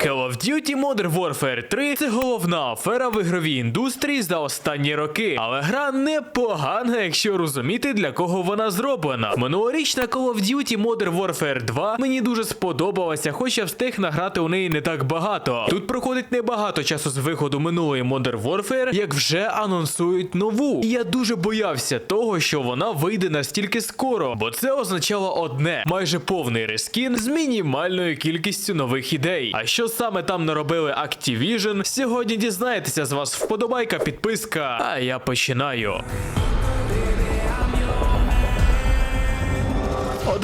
go of Duty Modern Warfare 3 це головна афера в ігровій індустрії за останні роки, але гра непогана, якщо розуміти для кого вона зроблена. Минулорічна Call of Duty Modern Warfare 2 мені дуже сподобалася, хоч я встиг награти у неї не так багато. Тут проходить небагато часу з виходу минулої Modern Warfare, як вже анонсують нову. І я дуже боявся того, що вона вийде настільки скоро, бо це означало одне: майже повний рескін з мінімальною кількістю нових ідей. А що саме там наробили Activision, сьогодні дізнаєтеся з вас вподобайка, підписка. А я починаю.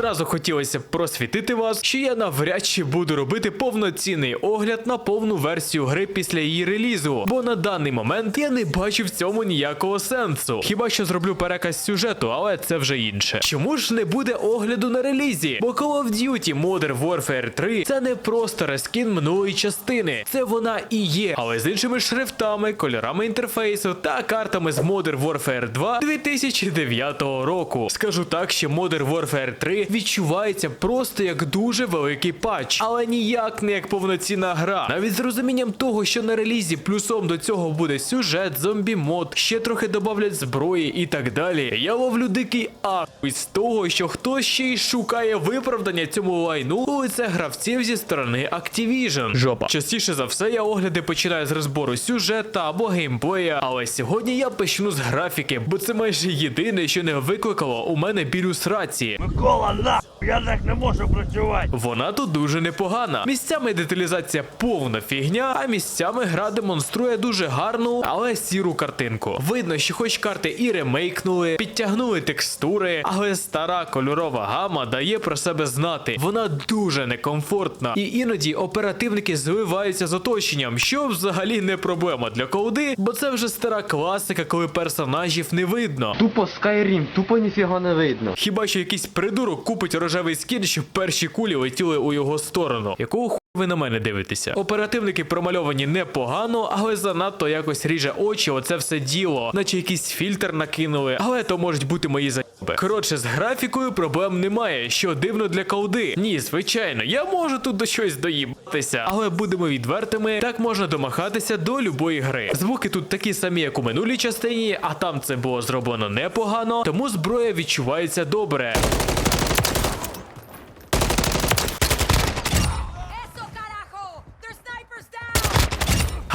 Одразу хотілося б просвітити вас, що я навряд чи буду робити повноцінний огляд на повну версію гри після її релізу, бо на даний момент я не бачу в цьому ніякого сенсу. Хіба що зроблю переказ сюжету, але це вже інше. Чому ж не буде огляду на релізі? Бо Call of Duty Modern Warfare 3 це не просто рескін минулої частини, це вона і є, але з іншими шрифтами, кольорами інтерфейсу та картами з Modern Warfare 2 2009 року. Скажу так, що Modern Warfare 3 відчувається просто як дуже великий патч, але ніяк не як повноцінна гра. Навіть з розумінням того, що на релізі плюсом до цього буде сюжет, зомбі мод, ще трохи додавлять зброї і так далі. Я ловлю дикий ахуй з того, що хтось ще й шукає виправдання цьому лайну у лице гравців зі сторони Activision. Жопа. Частіше за все, я огляди починаю з розбору сюжета або геймплея, але сьогодні я почну з графіки, бо це майже єдине, що не викликало у мене біль у сраці. Микола, Allah. Я так не можу працювати. Вона тут дуже непогана. Місцями деталізація повна фігня, а місцями гра демонструє дуже гарну, але сіру картинку. Видно, що хоч карти і ремейкнули, підтягнули текстури, але стара кольорова гама дає про себе знати. Вона дуже некомфортна, і іноді оперативники зливаються з оточенням, що взагалі не проблема для колди, бо це вже стара класика, коли персонажів не видно. Тупо Skyrim, тупо ніфіга не видно. Хіба що якийсь придурок купить рожевий скін, щоб перші кулі летіли у його сторону. Якого ху ви на мене дивитеся? Оперативники промальовані непогано, але занадто якось ріже очі, оце все діло, наче якийсь фільтр накинули, але то можуть бути мої заєби. Коротше, з графікою проблем немає, що дивно для колди. Ні, звичайно, я можу тут до щось доїбатися, але будемо відвертими, так можна домахатися до любої гри. Звуки тут такі самі, як у минулій частині, а там це було зроблено непогано, тому зброя відчувається добре.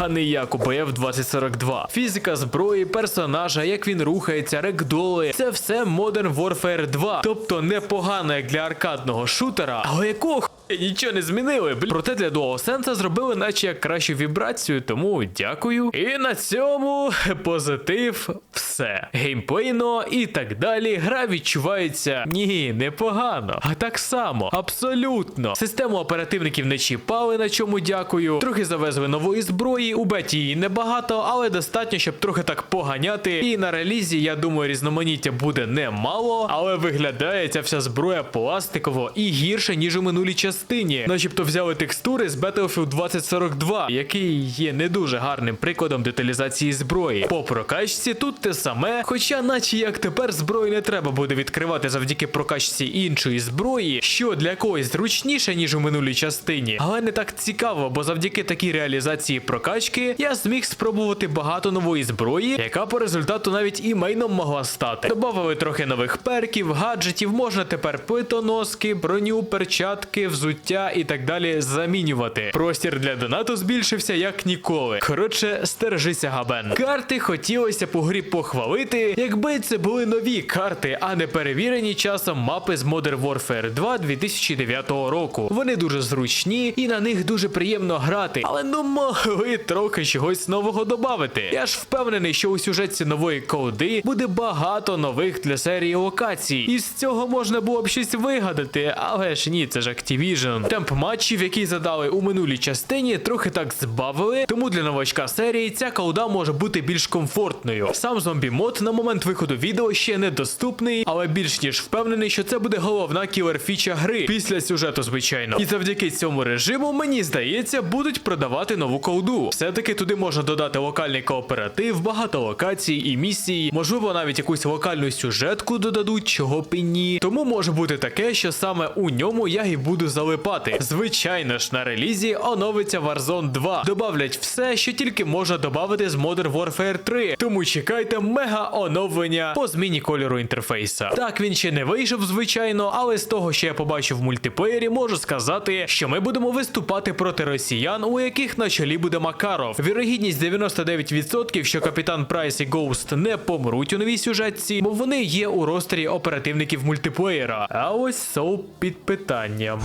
А не як у БФ 2042. Фізика зброї, персонажа, як він рухається, рекдоли це все Modern Warfare 2. Тобто непогано як для аркадного шутера, але якого нічого не змінили. Проте для DualSense зробили наче як кращу вібрацію, тому дякую. І на цьому позитив все. Геймплейно і так далі. Гра відчувається ні, непогано. А так само, абсолютно. Систему оперативників не чіпали, на чому дякую. Трохи завезли нової зброї. У беті її небагато, але достатньо, щоб трохи так поганяти. І на релізі, я думаю, різноманіття буде немало, але виглядає ця вся зброя пластиково і гірше, ніж у минулій частині. Начебто взяли текстури з Battlefield 2042, який є не дуже гарним прикладом деталізації зброї. По прокачці тут те саме, хоча, наче як тепер зброю не треба буде відкривати завдяки прокачці іншої зброї, що для когось зручніше, ніж у минулій частині, але не так цікаво, бо завдяки такій реалізації прокачки я зміг спробувати багато нової зброї, яка по результату навіть і мейном могла стати. Добавили трохи нових перків, гаджетів, можна тепер плитоноски, броню, перчатки, взуття і так далі замінювати. Простір для донату збільшився як ніколи. Коротше, стержися габен. Карти хотілося по грі похвалити, якби це були нові карти, а не перевірені часом мапи з Modern Warfare 2 2009 року. Вони дуже зручні і на них дуже приємно грати, але ну могли трохи чогось нового додати. Я ж впевнений, що у сюжетці нової коди буде багато нових для серії локацій. І з цього можна було б щось вигадати, але ж ні, це ж Activision. Темп матчів, який задали у минулій частині, трохи так збавили, тому для новачка серії ця колда може бути більш комфортною. Сам зомбі мод на момент виходу відео ще недоступний, але більш ніж впевнений, що це буде головна кілер фіча гри після сюжету, звичайно. І завдяки цьому режиму, мені здається, будуть продавати нову колду. Все-таки туди можна додати локальний кооператив, багато локацій і місій, можливо, навіть якусь локальну сюжетку додадуть, чого б і ні. Тому може бути таке, що саме у ньому я і буду залипати. Звичайно ж, на релізі оновиться Warzone 2. Добавлять все, що тільки можна додати з Modern Warfare 3. Тому чекайте мега оновлення по зміні кольору інтерфейса. Так він ще не вийшов, звичайно, але з того, що я побачив в мультиплеєрі, можу сказати, що ми будемо виступати проти росіян, у яких на чолі буде Макаров. Вірогідність 99%, що капітан Прайс і Гоуст не помруть у новій сюжетці, бо вони є у ростері оперативників мультиплеєра. А ось соу під питанням.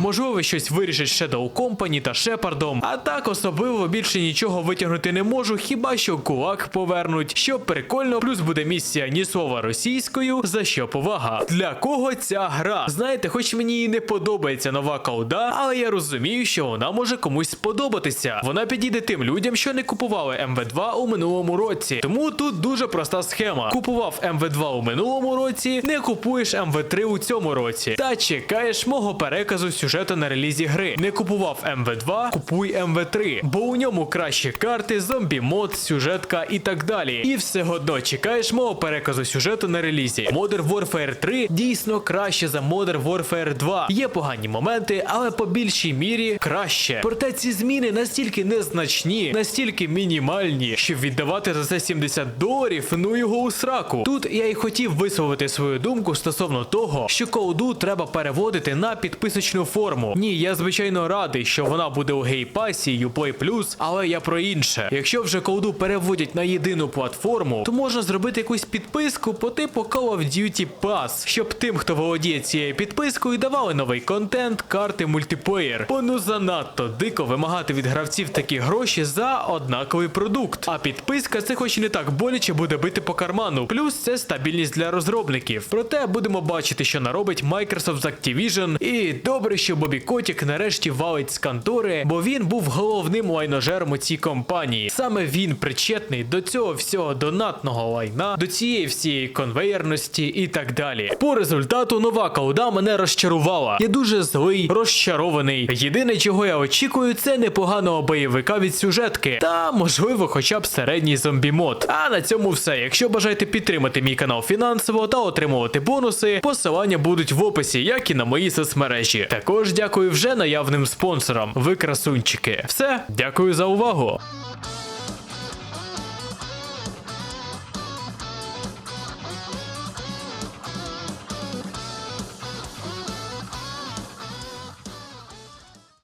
Можливо, щось вирішить Shadow Company та Шепардом, а так особливо більше нічого витягнути не можу, хіба що кулак повернуть. Що прикольно, плюс буде місія ні слова російською, за що повага. Для кого ця гра? Знаєте, хоч мені і не подобається нова колда, але я розумію, що вона може комусь сподобатися. Вона підійде тим людям, що не купували МВ2 у минулому році. Тому тут дуже проста схема. Купував МВ2 у минулому році, не купуєш МВ3 у цьому році. Та чекаєш мого переказу сюжету на релізі гри. Не купував МВ2, купуй МВ3, бо у ньому кращі карти, зомбі мод, сюжетка і так далі. І все одно чекаєш мого переказу сюжету на релізі. Modern Warfare 3 дійсно краще за Modern Warfare 2. Є погані моменти, але по більшій мірі краще. Проте ці зміни настільки незначні, настільки мінімальні, що віддавати за це 70 доларів, ну його у сраку. Тут я і хотів висловити свою думку стосовно того, що колду треба переводити на підписочну форму. Ні, я звичайно радий, що вона буде у гейпасі, Uplay Plus, але я про інше. Якщо вже колду переводять на єдину платформу, то можна зробити якусь підписку по типу Call of Duty Pass, щоб тим, хто володіє цією підпискою, давали новий контент, карти, мультиплеєр. Бо ну занадто дико вимагати від гравців такі гроші за однаковий продукт. А підписка це хоч і не так боляче буде бити по карману. Плюс це стабільність для розробників. Проте будемо бачити, що наробить Microsoft з Activision. І добре, що Бобі Котік нарешті валить з контори, бо він був головним лайножером у цій компанії. Саме він причетний до цього всього донатного лайна, до цієї всієї конвейерності і так далі. По результату нова колда мене розчарувала. Я дуже злий, розчарований. Єдине, чого я очікую, це непоганого бойовика від сюжетки, та можливо, хоча б середній зомбі-мод. А на цьому все. Якщо бажаєте підтримати мій канал фінансово та отримувати бонуси, посилання будуть в описі, як і на мої соцмережі. Також дякую вже наявним спонсорам. Ви красунчики. Все, дякую за увагу.